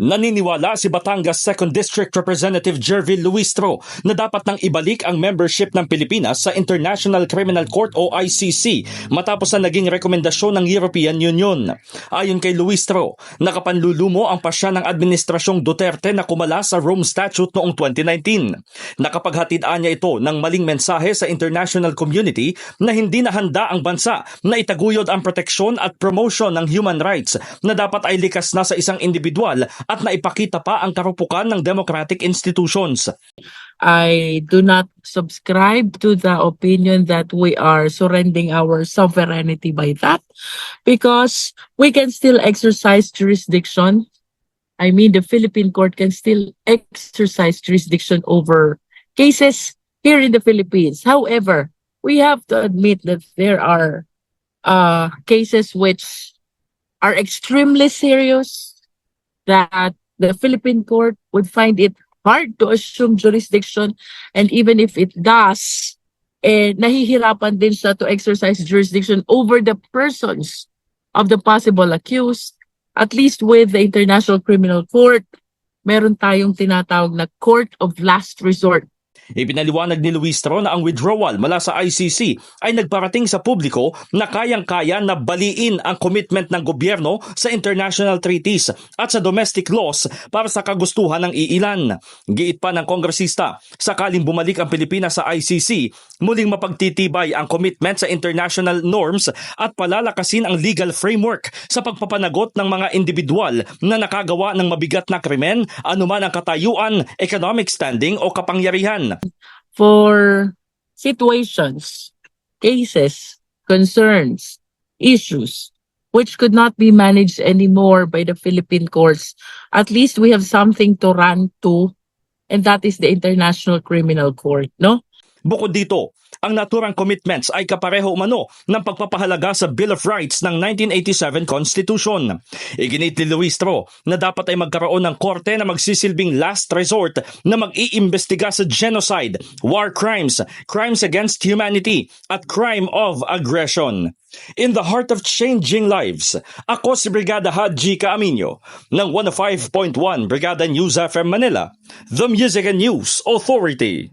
Naniniwala si Batangas 2nd District Representative Jervil Luistro na dapat nang ibalik ang membership ng Pilipinas sa International Criminal Court o ICC matapos na naging rekomendasyon ng European Union. Ayon kay Luistro, nakapanlulumo ang pasya ng Administrasyong Duterte na kumala sa Rome Statute noong 2019. Nakapaghatidaan niya ito ng maling mensahe sa international community na hindi na handa ang bansa na itaguyod ang proteksyon at promotion ng human rights na dapat ay likas na sa isang individual at naipakita pa ang karupukan ng democratic institutions. I do not subscribe to the opinion that we are surrendering our sovereignty by that because we can still exercise jurisdiction. I mean, the Philippine court can still exercise jurisdiction over cases here in the Philippines. However, we have to admit that there are uh, cases which are extremely serious that the Philippine court would find it hard to assume jurisdiction and even if it does, eh, nahihirapan din siya to exercise jurisdiction over the persons of the possible accused. At least with the International Criminal Court, meron tayong tinatawag na court of last resort. Ipinaliwanag ni Luistro na ang withdrawal mula sa ICC ay nagparating sa publiko na kayang-kaya na baliin ang commitment ng gobyerno sa international treaties at sa domestic laws para sa kagustuhan ng iilan. Giit pa ng kongresista, sakaling bumalik ang Pilipinas sa ICC, muling mapagtitibay ang commitment sa international norms at palalakasin ang legal framework sa pagpapanagot ng mga individual na nakagawa ng mabigat na krimen, anuman ang katayuan, economic standing o kapangyarihan. For situations, cases, concerns, issues, which could not be managed anymore by the Philippine courts, at least we have something to run to, and that is the International Criminal Court, no? Bukod dito, ang naturang commitments ay kapareho umano ng pagpapahalaga sa Bill of Rights ng 1987 Constitution. Iginit ni Luistro na dapat ay magkaroon ng korte na magsisilbing last resort na mag-iimbestiga sa genocide, war crimes, crimes against humanity, at crime of aggression. In the heart of changing lives, ako si Brigada Haji Kaaminyo ng 105.1 Brigada News FM Manila, the Music and News Authority.